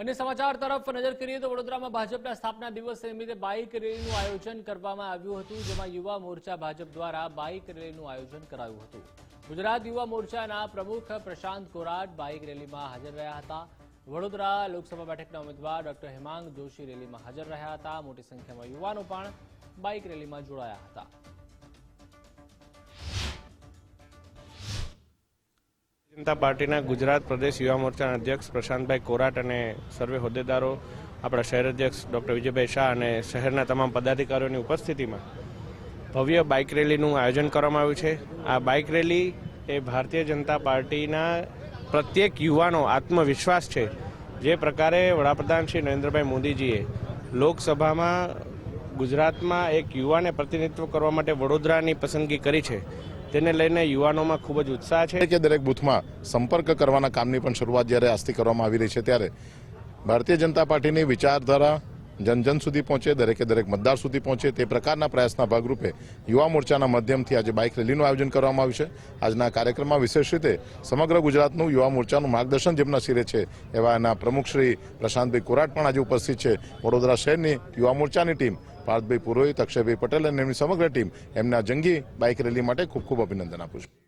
અને સમાચાર તરફ નજર કરીએ તો વડોદરામાં ભાજપના સ્થાપના દિવસ નિમિત્તે બાઇક રેલીનું આયોજન કરવામાં આવ્યું હતું, જેમાં યુવા મોરચા ભાજપ દ્વારા બાઇક રેલીનું આયોજન કરાયું હતું. ગુજરાત યુવા મોરચાના પ્રમુખ પ્રશાંત કોરાટ બાઇક રેલીમાં હાજર રહ્યા હતા. વડોદરા લોકસભા બેઠકના ઉમેદવાર ડોક્ટર હેમાંગ જોશી રેલીમાં હાજર રહ્યા હતા. મોટી સંખ્યામાં યુવાનો પણ બાઇક રેલીમાં જોડાયા હતા. જનતા પાર્ટીના ગુજરાત પ્રદેશ યુવા મોરચાના અધ્યક્ષ પ્રશાંતભાઈ કોરાટ અને સર્વે હોદ્દેદારો, આપણા શહેર અધ્યક્ષ ડૉક્ટર વિજયભાઈ શાહ અને શહેરના તમામ પદાધિકારીઓની ઉપસ્થિતિમાં ભવ્ય બાઇક રેલીનું આયોજન કરવામાં આવ્યું છે. આ બાઇક રેલી એ ભારતીય જનતા પાર્ટીના પ્રત્યેક યુવાનો આત્મવિશ્વાસ છે. જે પ્રકારે વડાપ્રધાન શ્રી નરેન્દ્રભાઈ મોદીજીએ લોકસભામાં ગુજરાતમાં એક યુવાને પ્રતિનિધિત્વ કરવા માટે વડોદરાની પસંદગી કરી છે. તેને લઈને યુવાનોમાં ખૂબ જ ઉત્સાહ છે. કે દરેક બૂથમાં સંપર્ક કરવાના કામની પણ શરૂઆત જ્યારે આજથી કરવામાં આવી રહી છે ત્યારે ભારતીય જનતા પાર્ટીની વિચારધારા જન જન સુધી પહોંચે, દરેકે દરેક મતદાર સુધી પહોંચે તે પ્રકારના પ્રયાસના ભાગરૂપે યુવા મોરચાના માધ્યમથી આજે બાઇક રેલીનું આયોજન કરવામાં આવ્યું છે. આજના કાર્યક્રમમાં વિશેષ રીતે સમગ્ર ગુજરાતનું યુવા મોરચાનું માર્ગદર્શન જેમના શિરે છે એવા એના પ્રમુખ શ્રી પ્રશાંતભાઈ કોરાટ પણ આજે ઉપસ્થિત છે. વડોદરા શહેરની યુવા મોરચાની ટીમ પાર્થભાઈ પુરોહિત, અક્ષયભાઈ પટેલ અને એમની સમગ્ર ટીમ એમના જંગી બાઇક રેલી માટે ખૂબ ખૂબ અભિનંદન આપું છું.